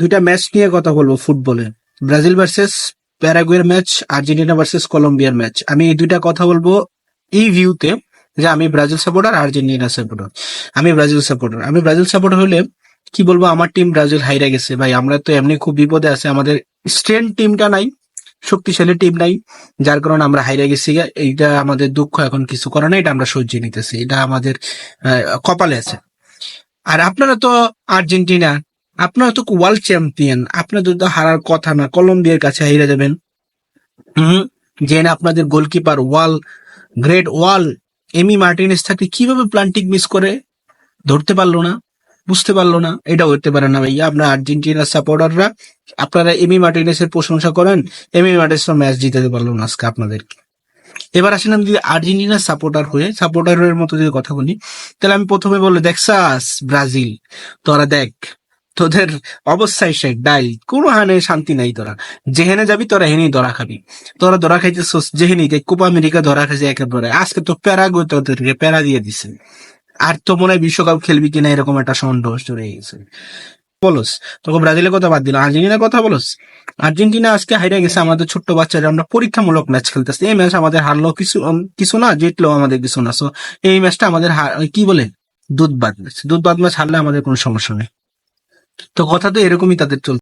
দুইটা ম্যাচ নিয়ে কথা বলব ফুটবলে ব্রাজিল ভার্সেস প্যারাগুয়ের ম্যাচ আর্জেন্টিনা ভার্সেস কলম্বিয়ার ম্যাচ আমি এই দুইটা কথা বলব এই ভিউতে যে আমি ব্রাজিল সাপোর্টার আর্জেন্টিনা সাপোর্টার আমি ব্রাজিল সাপোর্টার আমি ব্রাজিল সাপোর্টার হলে কি বলব, আমার টিম ব্রাজিল হাইরা গেছে। ভাই, আমরা তো এমনি খুব বিপদে আছে। আমাদের স্ট্রেন্থ টিমটা নাই, শক্তিশালী টিম নাই, যার কারণে আমরা হাইরা গেছি। এইটা আমাদের দুঃখ, এখন কিছু করে না এটা আমরা সহ্য নিতেছি। এটা আমাদের কপালে আছে। আর আপনারা তো আর্জেন্টিনা আপনারা তো ওয়ার্ল্ড চ্যাম্পিয়ন আপনাদের তো হারার কথা না। কলম্বিয়ার কাছে হেরে যাবেন। হুম? যে না আপনাদের goalkeeper wall great wall Emi Martinez থাকলে কীভাবে প্লান্টিক মিস করে? ধরতে পারল না। বুঝতে পারল না। এটা হতে পারে না ভাইয়া। আপনার আর্জেন্টিনার সাপোর্টাররা আপনারা এমি মার্টিনেসের প্রশংসা করেন। এমি মার্টিনেস ম্যাচ জিতাতে পারল না আজকে আপনাদেরকে। এবার আসেন আমি যদি আর্জেন্টিনার সাপোর্টার হয়ে সাপোর্টারের মতো যদি কথা বলি, তাহলে আমি প্রথমে বলে দেখছাস ব্রাজিল। তোরা দেখ তোদের অবস্থায় শেখ ডাই কোনো হানে শান্তি নাই তোরা। যেহেনে যাবি, তোরা হেনেই ধরা খাবি। তোরা ধরা খাইতেছস, যেহেনি কোপা আমেরিকা ধরা খাইছে একেবারে। আজকে তো প্যারা গো তোদেরকে প্যারা দিয়ে দিছে। আর তো মনে হয় বিশ্বকাপ খেলবি কিনা এরকম একটা সন্দেহ চলে গেছে। বলস, তোকে ব্রাজিলের কথা বাদ দিল আর্জেন্টিনার কথা বলস? আর্জেন্টিনা আজকে হাইরা গেছে, আমাদের ছোট্ট বাচ্চারা। আমরা পরীক্ষামূলক ম্যাচ খেলতেছি। এই ম্যাচ আমাদের হারলো কিছু কিছু না জিতলো আমাদের কিছু না। সো এই ম্যাচটা আমাদের কি বলে? দুধ বাদ ম্যাচ। দুধ বাদ ম্যাচ হারলে আমাদের কোনো সমস্যা নেই। তো কথা তো এরকমই তাদের চলছে।